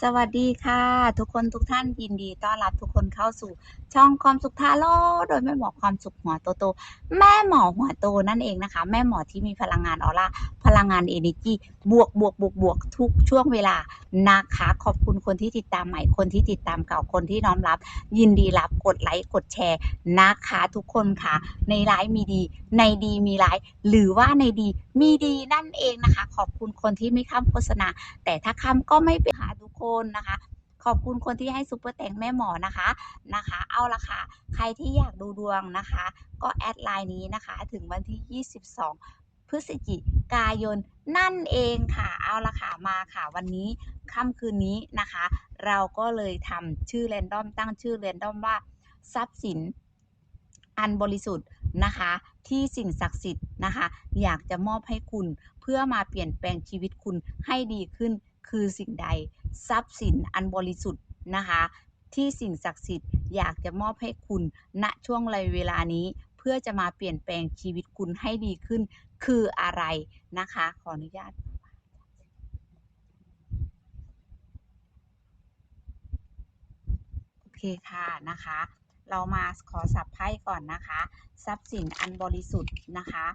สวัสดีค่ะ ทุกคนทุกท่านยินดีต้อนรับทุกคนเข้าสู่ ช่องความสุขทาโร่โดยแม่หมอความสุขหัวโตโต แม่หมอหัวโตนั่นเองนะคะ แม่หมอที่มีพลังงานออร่าพลังงานเอเนจีบวกบวกบวกบวกทุกช่วงเวลานะคะ ขอบคุณคนที่ติดตามใหม่คนที่ติดตามเก่าคนที่น้อมรับ ยินดีรับกดไลค์กดแชร์นะคะทุกคนค่ะ ในไลฟ์มีดี ในดีมีไลฟ์หรือว่าในดีมีดีนั่นเองนะคะ ขอบคุณคนที่ไม่ข้ามโฆษณา แต่ถ้าคำก็ไม่เป็นหาทุกคนนะคะ ขอบคุณคนที่ให้ซุปเปอร์แตงแม่หมอนะคะนะคะ เอาละค่ะ ใครที่อยากดูดวงนะคะ ก็แอดไลน์นี้นะคะ ถึงวันที่ 22 พฤศจิกายนนั่นเองค่ะ เอาละค่ะมาค่ะ วันนี้ค่ำคืนนี้นะคะ เราก็เลยทำชื่อเรนดอมตั้งชื่อเรนดอมว่าทรัพย์สินอันบริสุทธิ์นะคะที่สิ่งศักดิ์สิทธิ์นะคะ อยากจะมอบให้คุณเพื่อมาเปลี่ยนแปลงชีวิตคุณให้ดีขึ้นคือสิ่งใด ทรัพย์สินอันบริสุทธิ์นะคะ ที่สิ่งศักดิ์สิทธิ์อยากจะมอบให้คุณณช่วงเวลานี้ เพื่อจะมาเปลี่ยนแปลงชีวิตคุณให้ดีขึ้น คืออะไรนะคะ ขออนุญาตโอเคค่ะนะคะ เรามาขอสับไพ่ก่อนนะคะ ทรัพย์สินอันบริสุทธิ์นะคะ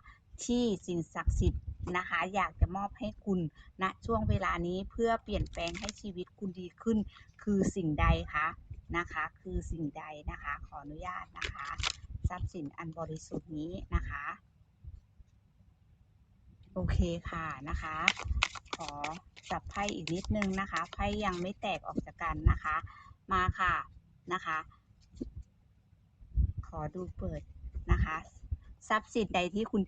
ที่สิ่งศักดิ์สิทธิ์ นะคะ อยากจะมอบให้คุณณช่วงเวลานี้เพื่อเปลี่ยนแปลงให้ชีวิตคุณดีขึ้น คือสิ่งใดคะนะคะ คือสิ่งใดนะคะ ขออนุญาตนะคะ ทรัพย์สินอันบริสุทธิ์นี้นะคะ โอเคค่ะนะคะ ขอจับไพ่อีกนิดนึงนะคะไพ่ยังไม่แตกออกจากกันนะคะ มาค่ะนะคะ ขอดูเปิดนะคะ ทรัพย์สินใดที่คุณ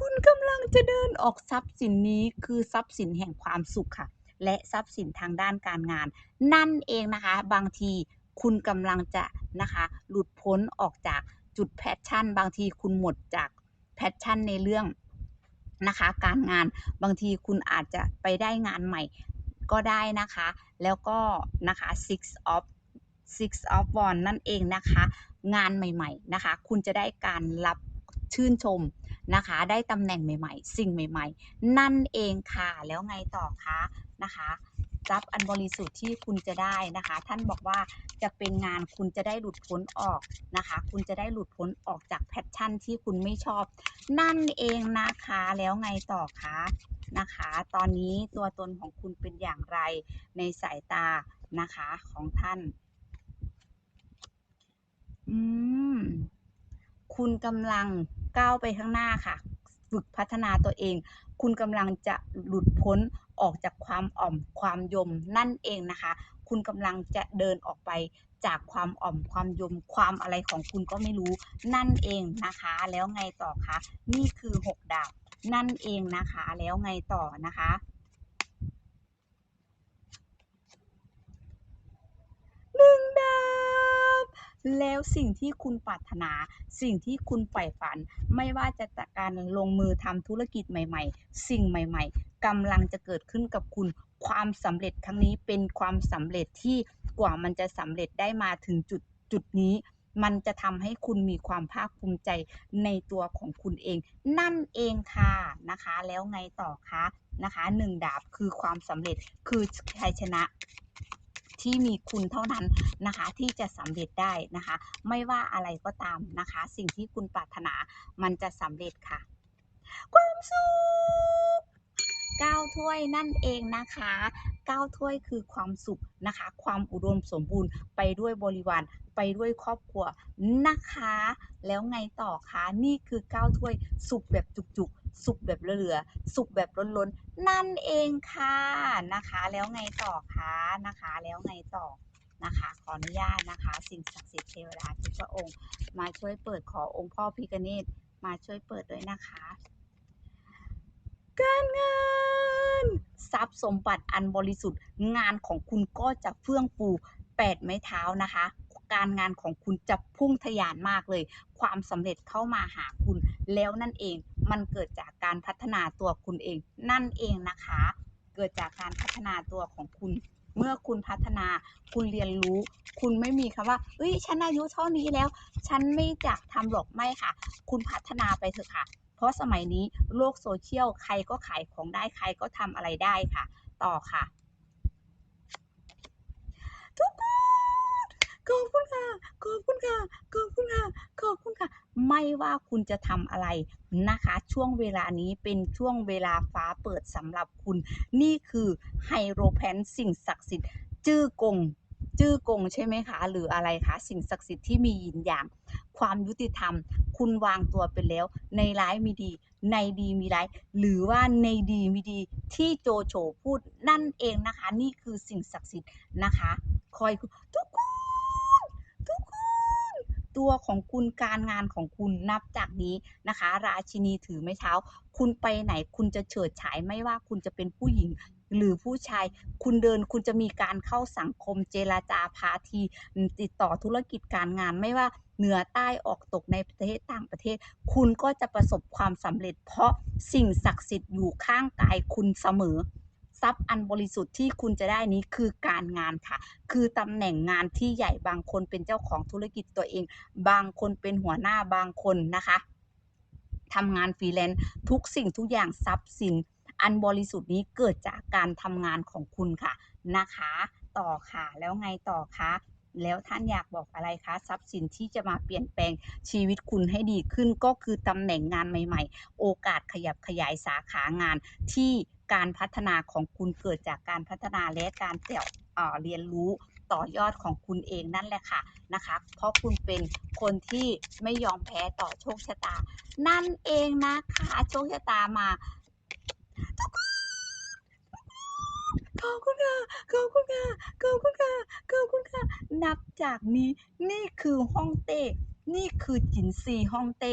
คุณกำลังจะเดินออกทรัพย์สินนี้คือทรัพย์สินแห่งความสุขค่ะ และทรัพย์สินทางด้านการงาน นั่นเองนะคะ บางทีคุณกำลังจะนะคะ หลุดพ้นออกจากจุดแพชชั่น บางทีคุณหมดจากแพชชั่นในเรื่องนะคะ การงานบางทีคุณอาจจะไปได้งานใหม่ก็ได้นะคะ แล้วก็นะคะ six of six of one นั่นเองนะคะ งานใหม่ ๆ นะคะ คุณจะได้การรับชื่นชม นะคะ ได้ตำแหน่งใหม่ ๆ สิ่งใหม่ ๆ นั่นเองค่ะ แล้วไงต่อคะนะคะรัพย์อันบริสุทธิ์ที่คุณจะได้นะคะ ท่านบอกว่าจะเป็นงานคุณจะได้หลุดพ้นออกนะคะ คุณจะได้หลุดพ้นออกจากแพชชั่นที่คุณไม่ชอบ นั่นเองนะคะแล้วไงต่อคะนะคะ ตอนนี้ตัวตนของคุณเป็นอย่างไรในสายตานะคะของท่าน อืม คุณกำลัง ก้าวไปข้างหน้าค่ะ ฝึกพัฒนาตัวเอง คุณกำลังจะหลุดพ้นออกจากความอ่อมความยมนั่นเองนะคะ คุณกำลังจะเดินออกไปจากความอ่อมความยมความอะไรของคุณก็ไม่รู้นั่นเองนะคะ แล้วไงต่อคะนี่คือหกดาบนั่นเองนะคะ แล้วไงต่อนะคะหนึ่งดาบ แล้วสิ่งที่คุณปรารถนา สิ่งที่คุณใฝ่ฝัน ไม่ว่าจะากการลงมือทำธุรกิจใหม่ ๆ สิ่งใหม่ ๆกำลังจะเกิดขึ้นกับคุณความสำเร็จครั้งนี้เป็นความสำเร็จที่กว่ามันจะสำเร็จได้มาถึงจุดจุดนี้ มันจะทำให้คุณมีความภาคภูมิใจในตัวของคุณเอง นั่นเองค่ะนะคะ แล้วไงต่อคะนะคะหนึ่งดาบคือความสำเร็จคือชัยชนะ ที่มีคุณเท่านั้นนะคะที่จะสำเร็จได้นะคะ ไม่ว่าอะไรก็ตามนะคะ สิ่งที่คุณปรารถนามันจะสำเร็จค่ะ ความสุข เก้าถ้วยนั่นเองนะคะเก้าถ้วยคือความสุขนะคะ ความอุดมสมบูรณ์ไปด้วยบริวารไปด้วยครอบครัวนะคะ แล้วไงต่อคะนี่คือเก้าถ้วยสุขแบบจุกๆ สุขแบบเหลือๆสุขแบบล้นๆ นั่นเองค่ะนะคะ แล้วไงต่อคะนะคะ แล้วไงต่อนะคะ ขออนุญาตนะคะ สิ่งศักดิ์สิทธิ์เทวดาทุกพระองค์ มาช่วยเปิดขอองค์พ่อพิกเนตมาช่วยเปิดด้วยนะคะ การงานทรัพย์สมบัติอันบริสุทธิ์ งานของคุณก็จะเฟื่องฟูแปดไม้เท้านะคะ การงานของคุณจะพุ่งทะยานมากเลย ความสำเร็จเข้ามาหาคุณ แล้วนั่นเองมันเกิดจากการพัฒนาตัวคุณเอง นั่นเองนะคะ เกิดจากการพัฒนาตัวของคุณเมื่อคุณพัฒนาคุณเรียนรู้ คุณไม่มีคำว่าเอ้ยฉันอายุเท่านี้แล้ว ฉันไม่อยากทำหรอกไม่ค่ะ คุณพัฒนาไปเถอะค่ะ เพราะสมัยนี้โลกโซเชียลใครก็ขายของได้ใครก็ทำอะไรได้ค่ะ ต่อค่ะ ทุกคนขอบคุณค่ะขอบคุณค่ะขอบคุณค่ะขอบคุณค่ะ ไม่ว่าคุณจะทำอะไรนะคะ ช่วงเวลานี้เป็นช่วงเวลาฟ้าเปิดสำหรับคุณ นี่คือไฮโรแพนสิ่งศักดิ์สิทธิ์ จื้อกงจื้อกงใช่ไหมคะ หรืออะไรคะ สิ่งศักดิ์สิทธิ์ที่มียินอย่าง ความยุติธรรม คุณวางตัวไปแล้ว ในร้ายมีดี ในดีมีร้าย หรือว่าในดีมีดีที่โจโฉพูดนั่นเองนะคะ นี่คือสิ่งศักดิ์สิทธิ์นะคะ คอยทุกคนทุกคนตัวของคุณการงานของคุณนับจากนี้นะคะ ราชินีถือไม้เท้า คุณไปไหนคุณจะเฉิดฉายไม่ว่าคุณจะเป็นผู้หญิง หรือผู้ชาย คุณเดินคุณจะมีการเข้าสังคมเจรจาพาที ติดต่อธุรกิจการงานไม่ว่าเหนือใต้ออกตกในประเทศต่างประเทศ คุณก็จะประสบความสำเร็จ เพราะสิ่งศักดิ์สิทธิ์อยู่ข้างกายคุณเสมอทรัพย์อันบริสุทธิ์ที่คุณจะได้นี้คือการงานค่ะ คือตำแหน่งงานที่ใหญ่บางคนเป็นเจ้าของธุรกิจตัวเอง บางคนเป็นหัวหน้าบางคนนะคะทำงานฟรีแลนซ์ทุกสิ่งทุกอย่างทรัพย์สิน อันบริสุทธิ์นี้เกิดจากการทำงานของคุณค่ะนะคะ ต่อค่ะแล้วไงต่อคะแล้วท่านอยากบอกอะไรคะ ทรัพย์สินที่จะมาเปลี่ยนแปลงชีวิตคุณให้ดีขึ้นก็คือตำแหน่งงานใหม่ ๆ โอกาสขยับขยายสาขางานที่การพัฒนาของคุณเกิดจากการพัฒนาและการเตี่ยวเอ่อเรียนรู้ต่อยอดของคุณเองนั่นแหละค่ะนะคะ เพราะคุณเป็นคนที่ไม่ยอมแพ้ต่อโชคชะตา นั่นเองนะคะโชคชะตามา ขอบคุณค่ะขอบคุณค่ะขอบคุณค่ะขอบคุณค่ะ นับจากนี้นี่คือฮ่องเต้ นี่คือจินซีฮ่องเต้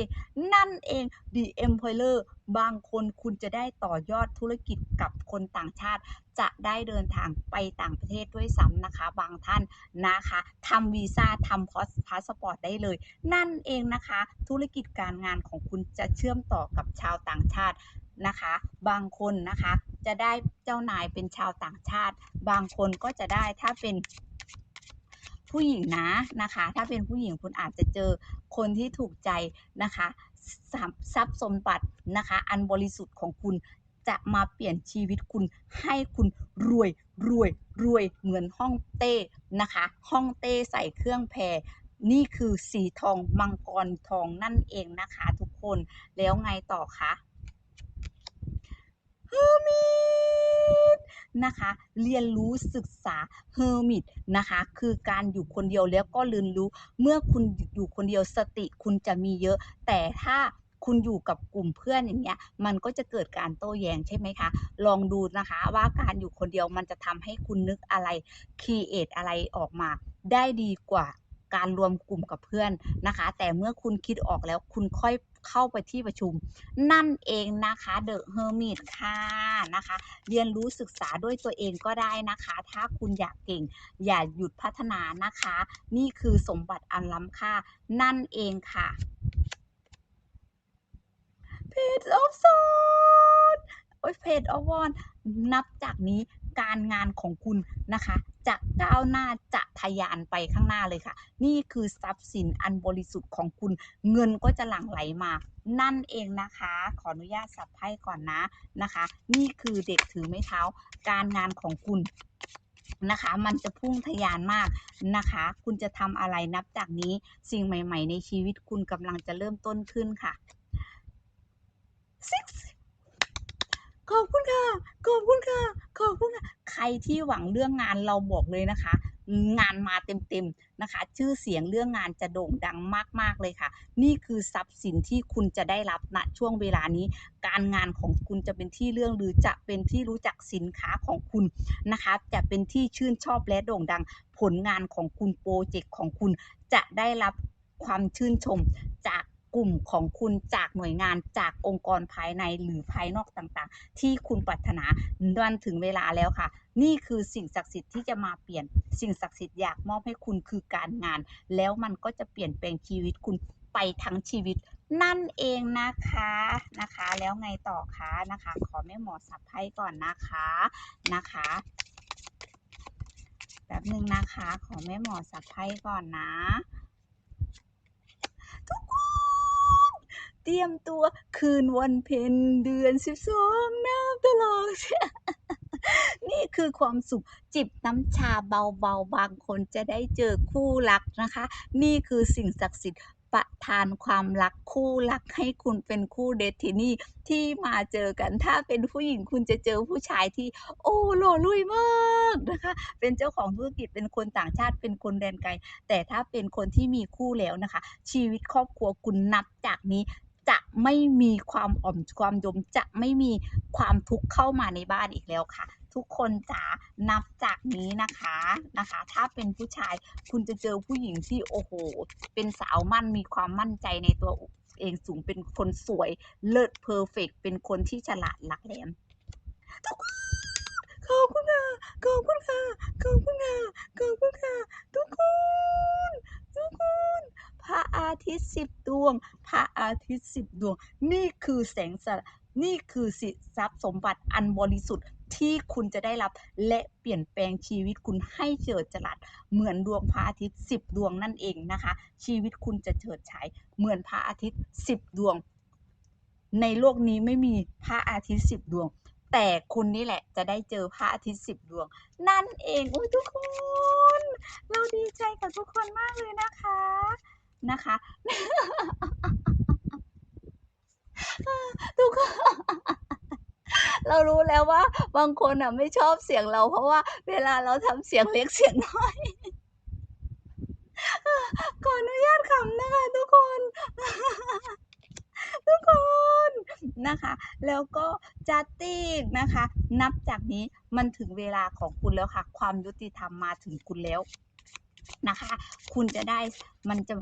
นั่นเอง The Empire บางคนคุณจะได้ต่อยอดธุรกิจกับคนต่างชาติ จะได้เดินทางไปต่างประเทศด้วยซ้ำนะคะ บางท่านนะคะทำวีซ่าทำพาสปอร์ตได้เลย นั่นเองนะคะ ธุรกิจการงานของคุณจะเชื่อมต่อกับชาวต่างชาติ นะคะ บางคนนะคะจะได้เจ้านายเป็นชาวต่างชาติ บางคนก็จะได้ถ้าเป็นผู้หญิงนะนะคะ ถ้าเป็นผู้หญิงคุณอาจจะเจอคนที่ถูกใจนะคะทรัพย์สมบัตินะคะ อันบริสุทธิ์ของคุณจะมาเปลี่ยนชีวิตคุณให้คุณรวยรวยรวยเหมือนห้องเต้นะคะ ห้องเต้ใส่เครื่องแพรนี่คือสีทองมังกรทองนั่นเองนะคะ ทุกคนแล้วไงต่อคะ เฮอร์มิตนะคะ เรียนรู้ศึกษาเฮอร์มิตนะคะ คือการอยู่คนเดียวแล้วก็เรียนรู้ เมื่อคุณอยู่คนเดียวสติคุณจะมีเยอะ แต่ถ้าคุณอยู่กับกลุ่มเพื่อนอย่างเงี้ย มันก็จะเกิดการโต้แย้งใช่ไหมคะ ลองดูนะคะว่าการอยู่คนเดียวมันจะทำให้คุณนึกอะไรค e เอทอะไรออกมา ได้ดีกว่าการรวมกลุ่มกับเพื่อนนะคะ แต่เมื่อคุณคิดออกแล้วคุณค่อย เข้าไปที่ประชุม นั่นเองนะคะเดอะเฮอร์มิตค่ะนะคะ เรียนรู้ศึกษาด้วยตัวเองก็ได้นะคะ ถ้าคุณอยากเก่ง อย่าหยุดพัฒนานะคะ นี่คือสมบัติอันล้ำค่า นั่นเองค่ะเพจออฟซอนโอ้ยเพจออฟวอนนับจากนี้ การงานของคุณนะคะ จะก้าวหน้าจะทะยานไปข้างหน้าเลยค่ะ นี่คือทรัพย์สินอันบริสุทธิ์ของคุณ เงินก็จะหลั่งไหลมา นั่นเองนะคะ ขออนุญาตสับไพ่ก่อนนะนะคะ นี่คือเด็กถือไม้เท้า การงานของคุณนะคะมันจะพุ่งทะยานมากนะคะ คุณจะทำอะไรนับจากนี้สิ่งใหม่ ๆ ในชีวิตคุณกำลังจะเริ่มต้นขึ้นค่ะ six ขอบคุณค่ะ ขอบคุณค่ะ ขอบคุณค่ะ ใครที่หวังเรื่องงานเราบอกเลยนะคะ งานมาเต็มๆนะคะ ชื่อเสียงเรื่องงานจะโด่งดังมากๆเลยค่ะ นี่คือทรัพย์สินที่คุณจะได้รับณช่วงเวลานี้ การงานของคุณจะเป็นที่เรื่องหรือจะเป็นที่รู้จักสินค้าของคุณนะคะ จะเป็นที่ชื่นชอบและโด่งดัง ผลงานของคุณโปรเจกต์ของคุณจะได้รับความชื่นชมจาก กลุ่มของคุณจากหน่วยงานจากองค์กรภายในหรือภายนอกต่างๆ ที่คุณปรารถนาวันถึงเวลาแล้วค่ะ นี่คือสิ่งศักดิ์สิทธิ์ที่จะมาเปลี่ยน สิ่งศักดิ์สิทธิ์อยากมอบให้คุณคือการงาน แล้วมันก็จะเปลี่ยนแปลงชีวิตคุณไปทั้งชีวิตนั่นเองนะคะนะคะ แล้วไงต่อคะนะคะ ขอแม่หมอสับไพ่ก่อนนะคะนะคะแป๊บนึงนะคะ ขอแม่หมอสับไพ่ก่อนนะ ทุกคน เตรียมตัวคืนวันเพ็ญเดือนสิบสองน้ำตลอดนี่คือความสุขจิบน้ำชาเบาๆ บางคนจะได้เจอคู่รักนะคะ นี่คือสิ่งศักดิ์สิทธิ์ประทานความรักคู่รักให้คุณเป็นคู่เดทินีที่มาเจอกันถ้าเป็นผู้หญิงคุณจะเจอผู้ชายที่ โอ้หล่อลุยมากนะคะ เป็นเจ้าของธุรกิจเป็นคนต่างชาติเป็นคนแดนไกล แต่ถ้าเป็นคนที่มีคู่แล้วนะคะ ชีวิตครอบครัวคุณนับจากนี้ จะไม่มีความอ่อมความยมจะไม่มีความทุกข์เข้ามาในบ้านอีกแล้วค่ะ ทุกคนจ๋านับจากนี้นะคะนะคะ ถ้าเป็นผู้ชายคุณจะเจอผู้หญิงที่โอ้โห เป็นสาวมั่นมีความมั่นใจในตัวเองสูงเป็นคนสวยเลิศเพอร์เฟกเป็นคนที่ฉลาดหลักแหลมทุกคนขอบคุณค่ะขอบคุณค่ะขอบคุณค่ะขอบคุณค่ะทุกคนทุกคน พระอาทิตย์สิบดวง พระอาทิตย์สิบดวง นี่คือแสงสนี่คือสิทรัพย์สมบัติอันบริสุทธิ์ที่คุณจะได้รับและเปลี่ยนแปลงชีวิตคุณให้เจิดจรัสเหมือนดวงพระอาทิตย์สิบดวงนั่นเองนะคะ ชีวิตคุณจะเฉิดฉายเหมือนพระอาทิตย์สิบดวง ในโลกนี้ไม่มีพระอาทิตย์สิบดวง แต่คุณนี่แหละจะได้เจอพระอาทิตย์สิบดวง นั่นเองอุ้ยทุกคน เราดีใจกับทุกคนมากเลยนะคะ นะคะ ทุกคนเรารู้แล้วว่า บางคนอะไม่ชอบเสียงเรา เพราะว่าเวลาเราทำเสียงเล็กเสียงน้อยขออนุญาตขำนะคะทุกคน ทุกคนนะคะ แล้วก็จัตติกนะคะ นับจากนี้มันถึงเวลาของคุณแล้วค่ะ ความยุติธรรมมาถึงคุณแล้ว นะคะ คุณจะได้มันจะ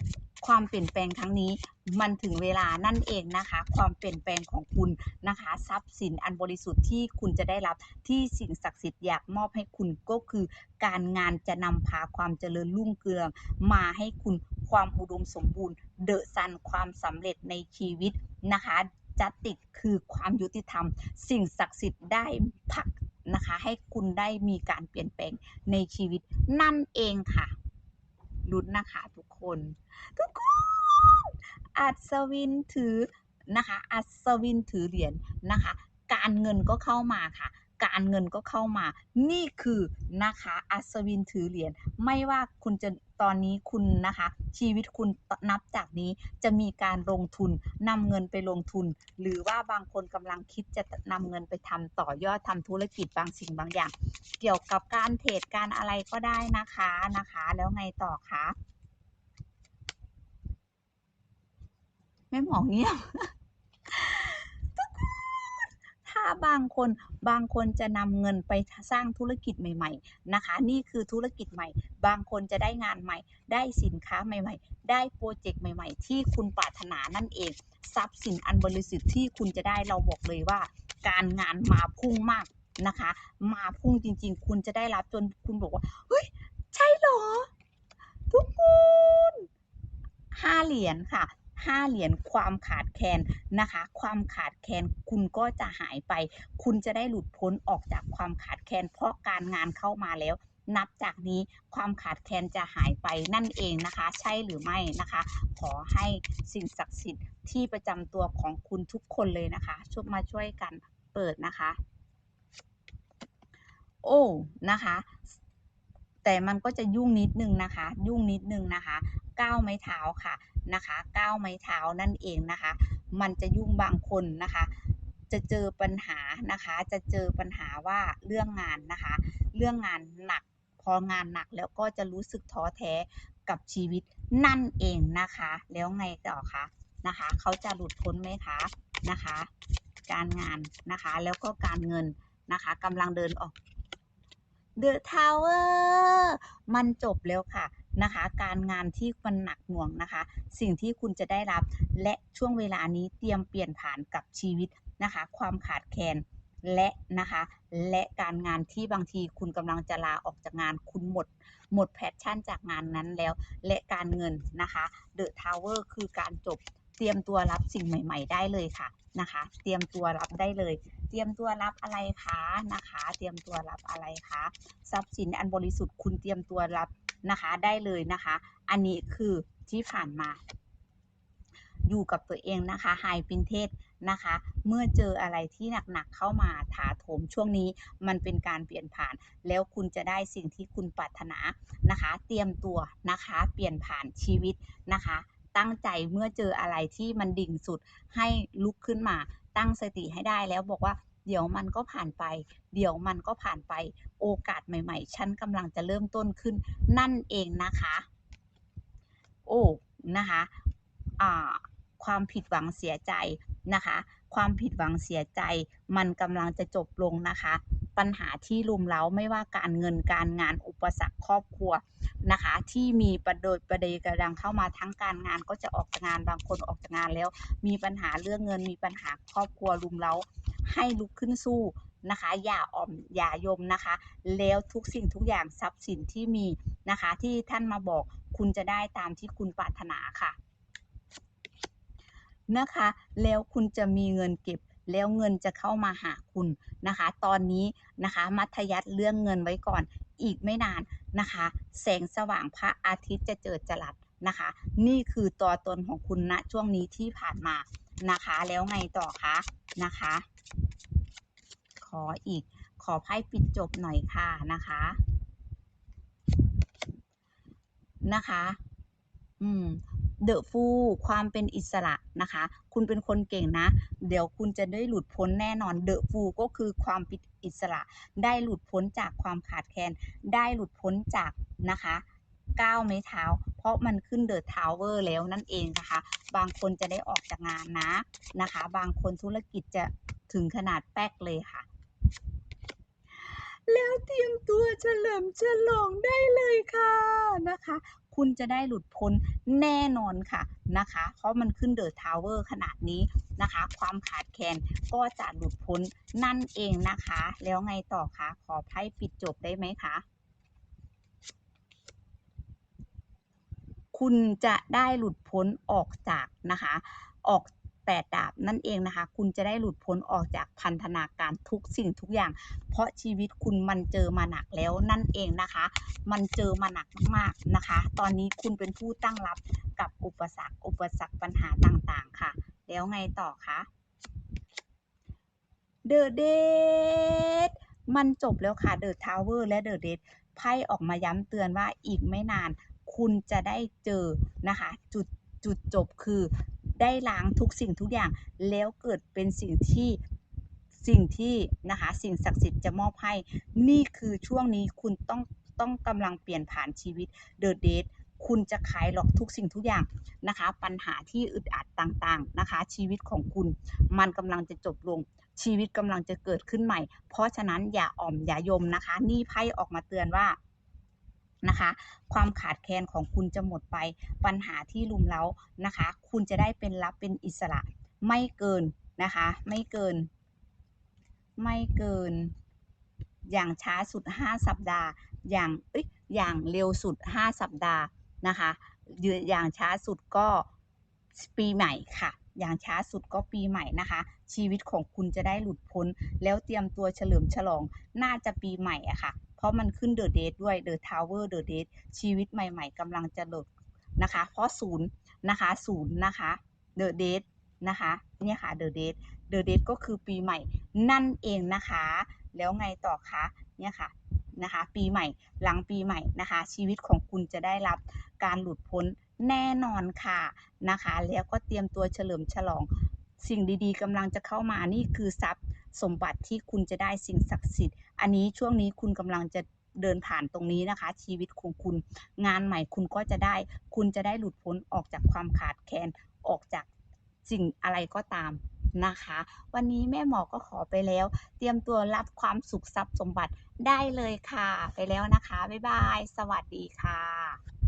ความเปลี่ยนแปลงครั้งนี้มันถึงเวลานั่นเองนะคะ ความเปลี่ยนแปลงของคุณนะคะ ทรัพย์สินอันบริสุทธิ์ที่คุณจะได้รับที่สิ่งศักดิ์สิทธิ์อยากมอบให้คุณก็คือการงานจะนำพาความเจริญรุ่งเรือง มาให้คุณความอุดมสมบูรณ์ เดอะซันความสำเร็จในชีวิตนะคะจัตติกคือความยุติธรรม สิ่งศักดิ์สิทธิ์ได้ผักนะคะ ให้คุณได้มีการเปลี่ยนแปลงในชีวิตนั่นเองค่ะ ลุ้นนะคะทุกคน ทุกคนอัศวินถือนะคะ อัศวินถือเหรียญนะคะ การเงินก็เข้ามาค่ะ การเงินก็เข้ามา นี่คือนะคะอัศวินถือเหรียญไม่ว่าคุณจะตอนนี้คุณนะคะ ชีวิตคุณนับจากนี้จะมีการลงทุนนำเงินไปลงทุน หรือว่าบางคนกำลังคิดจะนำเงินไปทำต่อยอดทำธุรกิจบางสิ่งบางอย่าง เกี่ยวกับการเทรดการอะไรก็ได้นะคะนะคะ แล้วไงต่อคะแม่หมอเงียบ ถ้าบางคนบางคนจะนำเงินไปสร้างธุรกิจใหม่ ๆ นะคะ นี่คือธุรกิจใหม่ บางคนจะได้งานใหม่ ได้สินค้าใหม่ ๆ ได้โปรเจกต์ใหม่ ๆ ที่คุณปรารถนานั่นเองทรัพย์สินอันบริสุทธิ์ที่คุณจะได้เราบอกเลยว่า การงานมาพุ่งมากนะคะ มาพุ่งจริง ๆ คุณจะได้รับจนคุณบอกว่าเฮ้ยใช่เหรอ ทุกคนห้าเหรียญค่ะ ห้าเหรียญความขาดแคลนนะคะ ความขาดแคลนคุณก็จะหายไป คุณจะได้หลุดพ้นออกจากความขาดแคลนเพราะการงานเข้ามาแล้วนับจากนี้ความขาดแคลนจะหายไปนั่นเองนะคะ ใช่หรือไม่นะคะ ขอให้สิ่งศักดิ์สิทธิ์ที่ประจำตัวของคุณทุกคนเลยนะคะช่วยมาช่วยกันเปิดนะคะ โอ้นะคะ แต่มันก็จะยุ่งนิดนึงนะคะ ยุ่งนิดนึงนะคะก้าวไม้เท้าค่ะ นะคะก้าวไม้เท้านั่นเองนะคะ มันจะยุ่งบางคนนะคะ จะเจอปัญหานะคะ จะเจอปัญหาว่าเรื่องงานนะคะ เรื่องงานหนักพองานหนักแล้วก็จะรู้สึกท้อแท้กับชีวิตนั่นเองนะคะ แล้วไงต่อคะนะคะเขาจะหลุดพ้นไหมคะนะคะ การงานนะคะแล้วก็การเงินนะคะกำลังเดินออก The Tower มันจบแล้วค่ะ นะคะ การงานที่มันหนักหน่วงนะคะ สิ่งที่คุณจะได้รับ และช่วงเวลานี้เตรียมเปลี่ยนผ่านกับชีวิตนะคะ ความขาดแคลนและนะคะ และการงานที่บางทีคุณกำลังจะลาออกจากงานคุณหมด หมดแพชชั่นจากงานนั้นแล้ว และการเงินนะคะ The Tower คือการจบเตรียมตัวรับสิ่งใหม่ ๆ ได้เลยค่ะนะคะ เตรียมตัวรับได้เลย เตรียมตัวรับอะไรคะนะคะ เตรียมตัวรับอะไรคะทรัพย์สินอันบริสุทธิ์คุณเตรียมตัวรับ นะคะได้เลยนะคะ อันนี้คือที่ผ่านมา อยู่กับตัวเองนะคะไฮปินเทสนะคะ เมื่อเจออะไรที่หนักๆเข้ามาถาโถมช่วงนี้มันเป็นการเปลี่ยนผ่าน แล้วคุณจะได้สิ่งที่คุณปรารถนานะคะ เตรียมตัวนะคะ เปลี่ยนผ่านชีวิตนะคะ ตั้งใจเมื่อเจออะไรที่มันดิ่งสุดให้ลุกขึ้นมาตั้งสติให้ได้แล้วบอกว่า เดี๋ยวมันก็ผ่านไป เดี๋ยวมันก็ผ่านไป โอกาสใหม่ ๆ ฉันกำลังจะเริ่มต้นขึ้นนั่นเองนะคะ โอ้ นะคะ อ่า ความผิดหวังเสียใจนะคะ ความผิดหวังเสียใจ มันกำลังจะจบลงนะคะ ปัญหาที่รุมเร้าไม่ว่าการเงินการงานอุปสรรคครอบครัวนะคะ ที่มีประโดยประเดยกระดังเข้ามาทั้งการงานก็จะออกจากงานบางคนออกจากงานแล้ว มีปัญหาเรื่องเงินมีปัญหาครอบครัวรุมเร้าให้ลุกขึ้นสู้นะคะอย่าอ่อมอย่ายมนะคะ แล้วทุกสิ่งทุกอย่างทรัพย์สินที่มีนะคะ ที่ท่านมาบอกคุณจะได้ตามที่คุณปรารถนาค่ะ นะคะ แล้วคุณจะมีเงินเก็บ แล้วเงินจะเข้ามาหาคุณนะคะ ตอนนี้นะคะ มัธยัสถ์เรื่องเงินไว้ก่อนอีกไม่นานนะคะ แสงสว่างพระอาทิตย์จะเจิดจรัสนะคะ นี่คือตัวตนของคุณณช่วงนี้ที่ผ่านมานะคะ แล้วไงต่อคะนะคะ ขออีกขอไพ่ปิดจบหน่อยค่ะนะคะนะคะ อืม เดอะฟูความเป็นอิสระนะคะ คุณเป็นคนเก่งนะ เดี๋ยวคุณจะได้หลุดพ้นแน่นอนเดอะฟูก็คือความป็นอิสระ ได้หลุดพ้นจากความขาดแคลนได้หลุดพ้นจากนะคะก้าวไม้เท้า เพราะมันขึ้นเดอะทาวเวอร์แล้วนั่นเองนะคะ บางคนจะได้ออกจากงานนะนะคะ บางคนธุรกิจจะถึงขนาดแป๊กเลยค่ะ แล้วเตรียมตัวเฉลิมฉลองได้เลยค่ะนะคะ คุณจะได้หลุดพ้นแน่นอนค่ะนะคะ เพราะมันขึ้นเดอะทาวเวอร์ขนาดนี้นะคะ ความขาดแคลนก็จะหลุดพ้นนั่นเองนะคะ แล้วไงต่อคะขอไพ่ปิดจบได้ไหมคะคุณจะได้หลุดพ้นออกจากนะคะ ออก แปดดาบนั่นเองนะคะ คุณจะได้หลุดพ้นออกจากพันธนาการทุกสิ่งทุกอย่าง เพราะชีวิตคุณมันเจอมาหนักแล้วนั่นเองนะคะ มันเจอมาหนักมากๆนะคะ ตอนนี้คุณเป็นผู้ตั้งรับกับอุปสรรค อุปสรรคปัญหาต่างๆค่ะ แล้วไงต่อคะเดอะเดทมันจบแล้วค่ะเดอะทาวเวอร์และเดอะเดทไพ่ออกมาย้ำเตือนว่าอีกไม่นาน คุณจะได้เจอนะคะ จุดจุดจบคือ ได้ล้างทุกสิ่งทุกอย่าง แล้วเกิดเป็นสิ่งที่สิ่งที่นะคะสิ่งศักดิ์สิทธิ์จะมอบให้ นี่คือช่วงนี้คุณต้องต้องกำลังเปลี่ยนผ่านชีวิตเดอะเดทคุณจะขายหลอกทุกสิ่งทุกอย่างนะคะ ปัญหาที่อึดอัดต่างๆนะคะ ชีวิตของคุณมันกำลังจะจบลง ชีวิตกำลังจะเกิดขึ้นใหม่ เพราะฉะนั้นอย่าอ่อมอย่ายมนะคะ นี่ไพ่ออกมาเตือนว่า นะคะ ความขาดแคลนของคุณจะหมดไป ปัญหาที่ลุมเล้านะคะ คุณจะได้เป็นรับเป็นอิสระ ไม่เกินนะคะ ไม่เกิน ไม่เกิน อย่างช้าสุด 5 สัปดาห์ อย่างเอ้ยอย่างเร็วสุด 5 สัปดาห์นะคะออย่างช้าสุดก็ปีใหม่ค่ะอย่างช้าสุดก็ปีใหม่นะคะ ชีวิตของคุณจะได้หลุดพ้น แล้วเตรียมตัวเฉลิมฉลอง น่าจะปีใหม่อะค่ะ เพราะมันขึ้นเดอะเดทด้วยเดอะทาวเวอร์เดอะเดทชีวิตใหม่ ๆกำลังจะหลุดนะคะเพราะศูนย์นะคะศูนย์นะคะเดอะเดทนะคะเนี่ยค่ะเดอะเดทเดอะเดทก็คือปีใหม่นั่นเองนะคะ แล้วไงต่อคะเนี่ยค่ะนะคะปีใหม่หลังปีใหม่นะคะ ชีวิตของคุณจะได้รับการหลุดพ้นแน่นอนค่ะนะคะ แล้วก็เตรียมตัวเฉลิมฉลอง สิ่งดีๆกำลังจะเข้ามานี่คือทรัพย์ สมบัติที่คุณจะได้สิ่งศักดิ์สิทธิ์ อันนี้ช่วงนี้คุณกำลังจะเดินผ่านตรงนี้นะคะ ชีวิตของคุณ งานใหม่คุณก็จะได้ คุณจะได้หลุดพ้นออกจากความขาดแคลนออกจากสิ่งอะไรก็ตามนะคะ วันนี้แม่หมอก็ขอไปแล้ว เตรียมตัวรับความสุขทรัพย์สมบัติได้เลยค่ะ ไปแล้วนะคะ บ๊ายบาย สวัสดีค่ะ